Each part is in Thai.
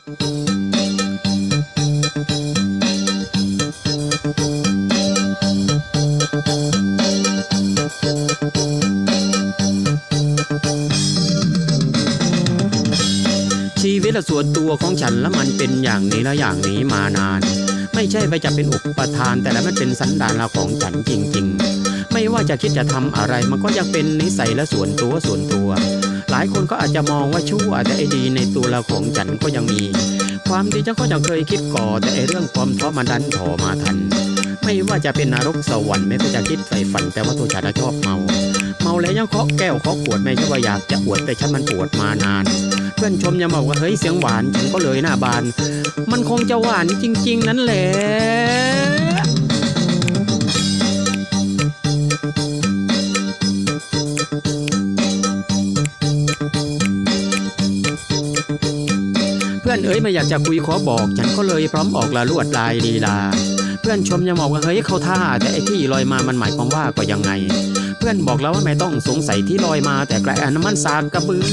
ชีวิตและส่วนตัวของฉันและมันเป็นอย่างนี้และอย่างนี้มานาน ไม่ใช่ไปจะเป็นอุปทาน แต่แล้วมันเป็นสันดานละของฉันจริง ๆ ไม่ว่าจะคิดจะทำอะไรมันก็ยังเป็นนิสัยและส่วนตัวส่วนตัว หลายคนก็อาจจะมองว่าชั่วแต่ไอ้ดีในตัวเราของฉันก็ยังมี ความดีฉันก็ยังเคยคิดก่อ แต่ไอ้เรื่องความท้อมันดันถอมาทัน ไม่ว่าจะเป็นนรกสวรรค์ไม่ก็จะคิดใฝ่ฝันแต่ว่าตัวฉันชอบเมา เมาแล้วยังเคาะแก้วเคาะขวดไม่ใช่ว่าอยากจะอวดแต่ฉันมันปวดมานาน เพื่อนชมยังบอกว่าเฮ้ยเสียงหวานฉันก็เลยหน้าบาน มันคงจะหวานจริง ๆ นั่นแหละ พื่อนเอ๋ยไม่อยากจะคุยขอบอก ฉันก็เลยพร้อมออกละลวดลายลีลา เพื่อนชมยังบอกว่าเฮ้ยเขาท่าแต่ไอ้ที่ลอยมามันหมายความว่าก็ยังไง เพื่อนบอกแล้วว่าไม่ต้องสงสัยที่ลอยมา แต่ไกลอันนั้นมันสากกระเบือ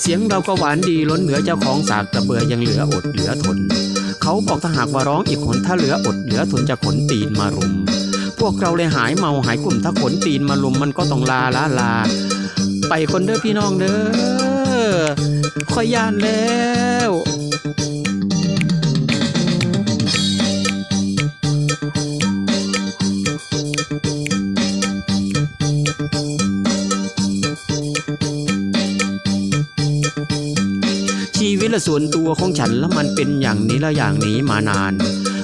เสียงเราก็หวานดีล้นเหลือเจ้าของสากกระเบือยังเหลืออดเหลือทน เขาบอกถ้าหากว่าร้องอีกคนถ้าเหลืออดเหลือทนจะขนตีนมารุม พวกเราเลยหายเมาหายกลุ่มถ้าขนตีนมารุมมันก็ต้องลาลาลา ไปคนเด้อพี่น้องเด้อคอยย่านแล้ว ละส่วนตัวของฉันแล้วมันเป็นอย่างนี้และอย่างนี้มานาน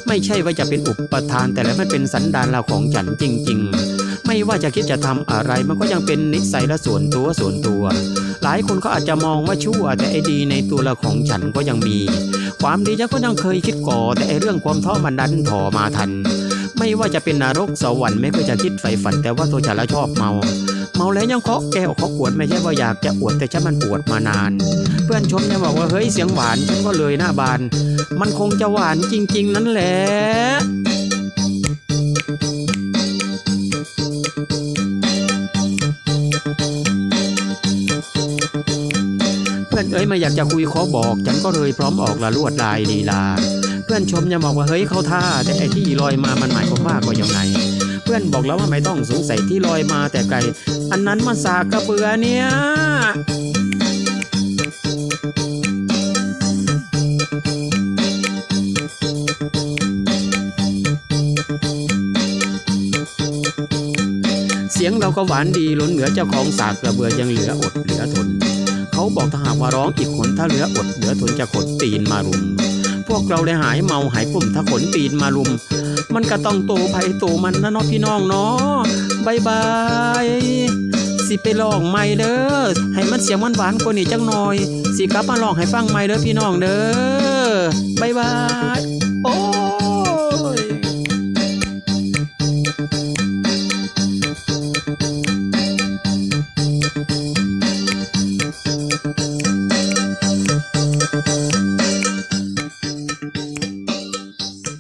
ไม่ใช่ว่าจะเป็นอุปทานแต่แล้วมันเป็นสันดานเราของฉันจริง ๆ ไม่ว่าจะคิดจะทำอะไรมันก็ยังเป็นนิสัยและส่วนตัวส่วนตัว หลายคนก็อาจจะมองว่าชั่วแต่ไอ้ดีในตัวเราของฉันก็ยังมี ความดีฉันก็ยังเคยคิดก่อแต่ไอ้เรื่องความท้อมันดันถอมาทัน ไม่ว่าจะเป็นนรกสวรรค์ไม่เคยจะคิดใฝ่ฝัน แต่ว่าตัวฉันละชอบเมา เมาแล้วยังเคาะแก้วเคาะขวดไม่ใช่ว่าอยากจะอวดแต่ฉันมันปวดมานาน เพื่อนชมยังบอกว่าเฮ้ยเสียงหวานฉันก็เลยหน้าบาน มันคงจะหวานจริง ๆ นั่นแหละ เอ้ยไม่อยากจะคุยขอบอก ฉันก็เลยพร้อมออกละลวดลายลีลา เพื่อนชมยังบอกว่าเฮ้ยเขาท่า แต่ไอ้ที่ลอยมามันหมายความว่าก็ยังไง เพื่อนบอกแล้วว่าไม่ต้องสงสัยที่ลอยมาแต่ไกล อันนั้นมันสากกระเบือเนี่ยเสียงเราก็หวานดีล้นเหลือเจ้าของสากกระเบือยังเหลืออดเหลือทน เขาบอกถ้าหากว่าร้องอีกคนถ้าเหลืออดเหลือทนจะขนตีนมารุม พวกเราเลยหายเมาหายกลุ่มถ้าขนตีนมารุม มันก็ต้องโตภัยโตมันนะเนาะพี่น้องเนาะบายบายสิไปลองใหม่เด้อให้มันเสียงหวานๆกว่านี้จังหน่อย สิกลับมาลองให้ฟังใหม่เด้อพี่น้องเด้อบายบายโอ้